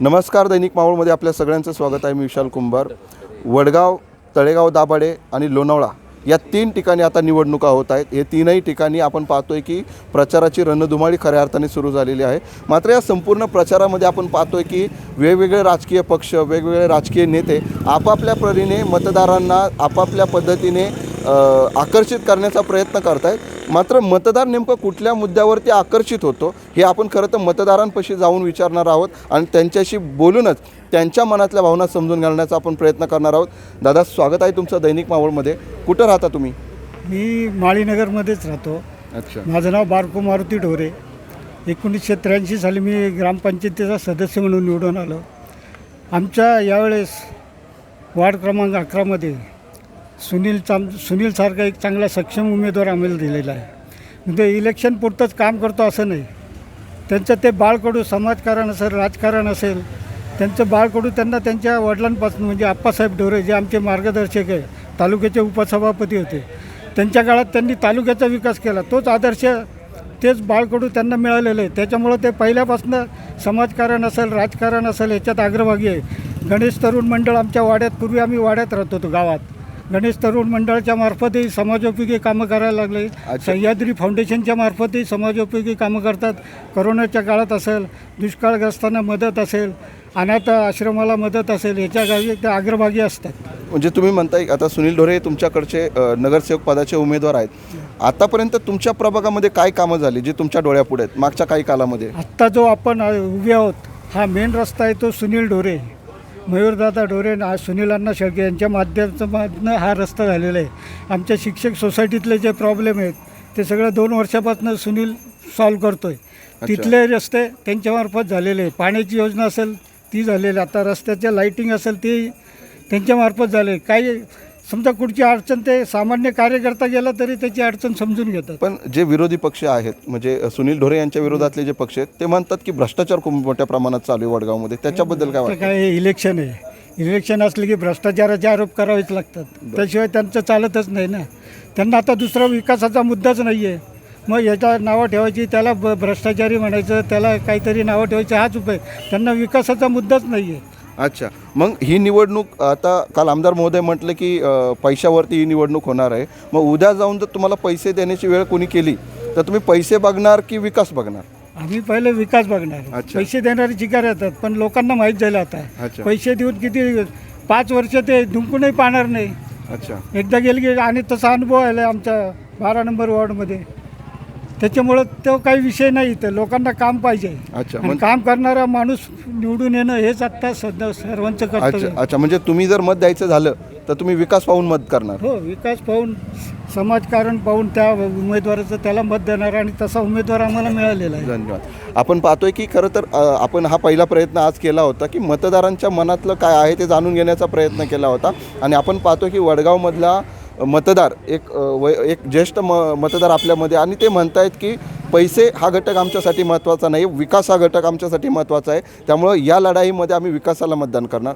नमस्कार दैनिक मावळमध्ये आपल्या सगळ्यांचं स्वागत आहे. मी विशाल कुंभार. वडगाव तळेगाव दाभाडे आणि लोणावळा या तीन ठिकाणी आता निवडणुका होत आहेत. हे तीनही ठिकाणी आपण पाहतोय की प्रचाराची रणधुमाळी खऱ्या अर्थाने सुरू झालेली आहे. मात्र या संपूर्ण प्रचारामध्ये आपण पाहतोय की वेगवेगळे राजकीय पक्ष वेगवेगळे राजकीय नेते आपापल्या परीने मतदारांना आपापल्या पद्धतीने आकर्षित करण्याचा प्रयत्न करत आहेत मात्र मतदार नेमकं कुठल्या मुद्द्यावरती आकर्षित होतो हे आपण खरं तर मतदारांपाशी जाऊन विचारणार आहोत आणि त्यांच्याशी बोलूनच त्यांच्या मनातल्या भावना समजून घालण्याचा आपण प्रयत्न करणार आहोत. दादा स्वागत आहे तुमचं दैनिक मावळमध्ये कुठं राहता तुम्ही? मी माळीनगरमध्येच राहतो. अच्छा. माझं नाव बारको मारुती ढोरे. एकोणीसशे त्र्याऐंशी साली मी ग्रामपंचायतीचा सदस्य म्हणून निवडून आलो. आमच्या यावेळेस वार्ड क्रमांक अकरामध्ये सुनील चाम सुनीलसारखा एक चांगला सक्षम उमेदवार आम्हाला दिलेला आहे. म्हणजे इलेक्शन पुरतंच काम करतो असं नाही. त्यांचं ते बाळकडू समाजकारण असेल राजकारण असेल त्यांचं बाळकडू त्यांना त्यांच्या वडिलांपासून म्हणजे आप्पासाहेब ढोरे जे आमचे मार्गदर्शक आहे तालुक्याचे उपसभापती होते त्यांच्या काळात त्यांनी तालुक्याचा विकास केला. तोच आदर्श तेच बाळकडू त्यांना मिळालेलं आहे. त्याच्यामुळं ते पहिल्यापासून समाजकारण असेल राजकारण असेल याच्यात अग्रभागी आहे. गणेश तरुण मंडळ आमच्या वाड्यात पूर्वी आम्ही वाड्यात राहत होतो गावात. गणेश तरुण मंडळाच्या मार्फतही समाजोपयोगी कामं करायला लागले. सह्याद्री फाउंडेशनच्या मार्फतही समाजोपयोगी कामं करतात. करोनाच्या काळात असेल दुष्काळग्रस्तांना मदत असेल अनाथ आश्रमाला मदत असेल याच्या गावी ते अग्रभागी असतात. म्हणजे तुम्ही म्हणताय आता सुनील ढोरे तुमच्याकडचे नगरसेवक पदाचे उमेदवार आहेत. आतापर्यंत तुमच्या प्रभागामध्ये काय कामं झाली जी तुमच्या डोळ्यापुढे आहेत मागच्या काही कालामध्ये? आत्ता जो आपण उभे आहोत हा मेन रस्ता आहे तो सुनील ढोरे. मयूरदादा ढोरे आणि सुनील अण्णा शेळके यांच्या माध्यमातून हा रस्ता झालेला आहे. आमच्या शिक्षक सोसायटीतले जे प्रॉब्लेम आहेत ते सगळं दोन वर्षापासून सुनील सॉल्व करतो आहे तिथले रस्ते त्यांच्यामार्फत झालेले आहे पाण्याची योजना असेल ती झालेली आहे. आता रस्त्याच्या लाईटिंग असेल ती त्यांच्यामार्फत झाले काही समजा कुठची अडचण ते सामान्य कार्यकर्ता गेला तरी त्याची अडचण समजून घेतात. पण जे विरोधी पक्ष आहेत म्हणजे सुनील ढोरे यांच्या विरोधातले जे पक्ष आहेत ते म्हणतात की भ्रष्टाचार खूप मोठ्या प्रमाणात चालू आहे वडगावमध्ये. त्याच्याबद्दल काय वाटतं? काय हे इलेक्शन आहे. इलेक्शन असले की भ्रष्टाचाराचे आरोप करावेच लागतात. त्याशिवाय त्यांचं चालतच नाही ना. त्यांना आता दुसरा विकासाचा मुद्दाच नाही आहे मग याच्या नावं ठेवायची त्याला ब भ्रष्टाचारी म्हणायचं त्याला काहीतरी नावं ठेवायची हाच उपाय. त्यांना विकासाचा मुद्दाच नाही आहे अच्छा. मग ही निवडणूक आता काल आमदार महोदय म्हटलं की अ, पैशावरती ही निवडणूक होणार आहे. मग उद्या जाऊन जर तुम्हाला पैसे देण्याची वेळ कोणी केली तर तुम्ही पैसे बघणार की विकास बघणार? आम्ही पहिले विकास बघणार. अच्छा. पैसे देणारे चिकार येतात पण लोकांना माहीत झालं आता. अच्छा. पैसे देऊन किती पाच वर्ष ते दुंकूनही पाहणार नाही. अच्छा. एकदा गेले की आणि तसा अनुभव आला आमच्या बारा नंबर वॉर्डमध्ये. त्याच्यामुळं तो काही विषय नाही इथं. लोकांना काम पाहिजे. अच्छा आणि म्हणजे काम करणारा माणूस निवडून येणं हेच आत्ता सध्या सर्वांचं कर्तव्य अच्छा आहे. अच्छा म्हणजे तुम्ही जर मत द्यायचं झालं तर तुम्ही विकास पाहून मत करणार. हो विकास पाहून समाजकारण पाहून त्या उमेदवाराचं त्याला मत देणार आणि तसा उमेदवार आम्हाला मिळालेला आहे. धन्यवाद. आपण पाहतोय की खरं तर अ, आपण हा पहिला प्रयत्न आज केला होता की मतदारांच्या मनातलं काय आहे ते जाणून घेण्याचा प्रयत्न केला होता. आणि आपण पाहतोय की वडगावमधला मतदार एक वय एक ज्येष्ठ म मतदार आपल्यामध्ये आणि ते म्हणतायत की पैसे हा घटक आमच्यासाठी महत्त्वाचा नाही विकास हा घटक आमच्यासाठी महत्त्वाचा आहे. त्यामुळं या लढाईमध्ये आम्ही विकासाला मतदान करणार.